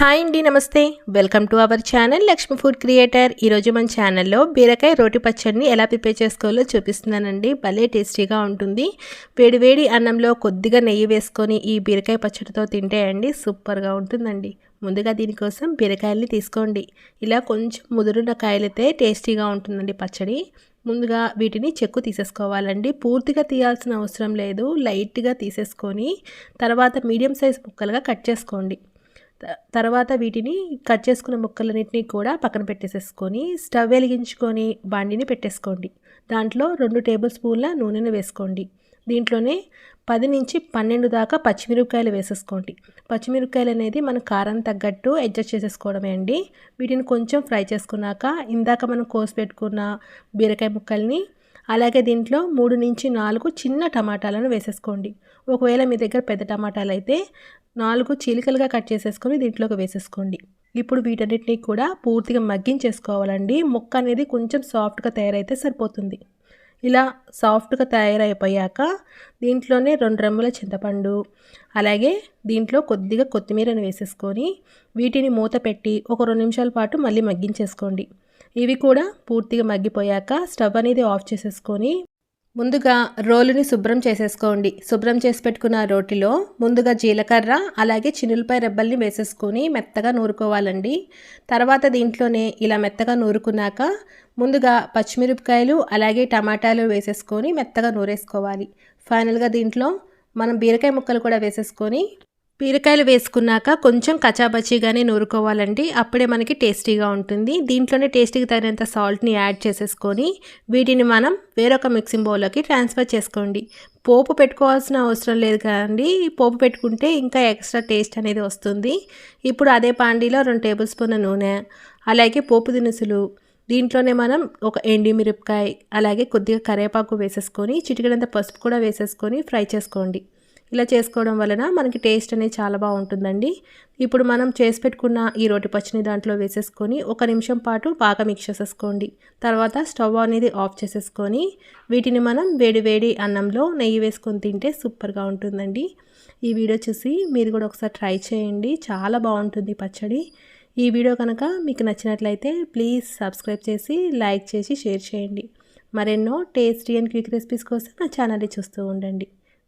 Hi అండి నమస్తే. Welcome to our channel Lakshmi food creator. ఈరోజు మన ఛానల్లో బీరకాయ రోటి పచ్చడిని ఎలా ప్రిపేర్ చేసుకోవాలో చూపిస్తున్నానండి. భలే టేస్టీగా ఉంటుంది. వేడివేడి అన్నంలో కొద్దిగా నెయ్యి వేసుకొని ఈ బీరకాయ పచ్చడితో తింటే అండి సూపర్గా ఉంటుందండి. ముందుగా దీనికోసం బీరకాయల్ని తీసుకోండి. ఇలా కొంచెం ముదురున్న కాయలైతే టేస్టీగా ఉంటుందండి పచ్చడి. ముందుగా వీటిని చెక్కు తీసేసుకోవాలండి. పూర్తిగా తీయాల్సిన అవసరం లేదు. లైట్గా తీసేసుకొని తర్వాత మీడియం సైజ్ ముక్కలుగా కట్ చేసుకోండి. తర్వాత వీటిని కట్ చేసుకున్న ముక్కలన్నింటినీ కూడా పక్కన పెట్టేసేసుకొని స్టవ్ వెలిగించుకొని బాండిని పెట్టేసుకోండి. దాంట్లో రెండు టేబుల్ స్పూన్ల నూనెను వేసుకోండి. దీంట్లోనే పది నుంచి పన్నెండు దాకా పచ్చిమిరపకాయలు వేసేసుకోండి. పచ్చిమిరపకాయలు అనేది మన కారం తగ్గట్టు అడ్జస్ట్ చేసేసుకోవడమే అండి. వీటిని కొంచెం ఫ్రై చేసుకున్నాక ఇందాక మనం కోసి పెట్టుకున్న బీరకాయ ముక్కల్ని అలాగే దీంట్లో మూడు నుంచి నాలుగు చిన్న టమాటాలను వేసేసుకోండి. ఒకవేళ మీ దగ్గర పెద్ద టమాటాలు అయితే నాలుగు చీలికలుగా కట్ చేసేసుకొని దీంట్లోకి వేసేసుకోండి. ఇప్పుడు వీటన్నిటిని కూడా పూర్తిగా మగ్గించేసుకోవాలండి. ముక్క అనేది కొంచెం సాఫ్ట్గా తయారైతే సరిపోతుంది. ఇలా సాఫ్ట్గా తయారైపోయాక దీంట్లోనే రెండు రెమ్మల చింతపండు అలాగే దీంట్లో కొద్దిగా కొత్తిమీరను వేసేసుకొని వీటిని మూత పెట్టి ఒక రెండు నిమిషాల పాటు మళ్ళీ మగ్గించేసుకోండి. ఇవి కూడా పూర్తిగా మగ్గిపోయాక స్టవ్ అనేది ఆఫ్ చేసేసుకొని ముందుగా రోలుని శుభ్రం చేసేసుకోండి. శుభ్రం చేసి పెట్టుకున్న రోటిలో ముందుగా జీలకర్ర అలాగే చినులపై రెబ్బల్ని వేసేసుకొని మెత్తగా నూరుకోవాలండి. తర్వాత దీంట్లోనే ఇలా మెత్తగా నూరుకున్నాక ముందుగా పచ్చిమిరపకాయలు అలాగే టమాటాలు వేసేసుకొని మెత్తగా నూరేసుకోవాలి. ఫైనల్గా దీంట్లో మనం బీరకాయ ముక్కలు కూడా వేసేసుకొని బీరకాయలు వేసుకున్నాక కొంచెం కచాబచ్చిగానే నూరుకోవాలండి. అప్పుడే మనకి టేస్టీగా ఉంటుంది. దీంట్లోనే టేస్టీకి తగినంత సాల్ట్ని యాడ్ చేసేసుకొని వీటిని మనం వేరొక మిక్సింగ్ బౌల్లోకి ట్రాన్స్ఫర్ చేసుకోండి. పోపు పెట్టుకోవాల్సిన అవసరం లేదు కదండి. పోపు పెట్టుకుంటే ఇంకా ఎక్స్ట్రా టేస్ట్ అనేది వస్తుంది. ఇప్పుడు అదే పాండీలో రెండు టేబుల్ స్పూన్ల నూనె అలాగే పోపు దినుసులు దీంట్లోనే మనం ఒక ఎండి మిరపకాయ అలాగే కొద్దిగా కరివేపాకు వేసేసుకొని చిటికడంత పసుపు కూడా వేసేసుకొని ఫ్రై చేసుకోండి. ఇలా చేసుకోవడం వలన మనకి టేస్ట్ అనేది చాలా బాగుంటుందండి. ఇప్పుడు మనం చేసి పెట్టుకున్న ఈ రోటి పచ్చిని దాంట్లో వేసేసుకొని ఒక నిమిషం పాటు బాగా మిక్స్ చేసేసుకోండి. తర్వాత స్టవ్ అనేది ఆఫ్ చేసేసుకొని వీటిని మనం వేడి వేడి అన్నంలో నెయ్యి వేసుకొని తింటే సూపర్గా ఉంటుందండి. ఈ వీడియో చూసి మీరు కూడా ఒకసారి ట్రై చేయండి. చాలా బాగుంటుంది పచ్చడి. ఈ వీడియో కనుక మీకు నచ్చినట్లయితే ప్లీజ్ సబ్స్క్రైబ్ చేసి లైక్ చేసి షేర్ చేయండి. మరెన్నో టేస్టీ అండ్ క్విక్ రెసిపీస్ కోసం నా ఛానల్ని చూస్తూ ఉండండి.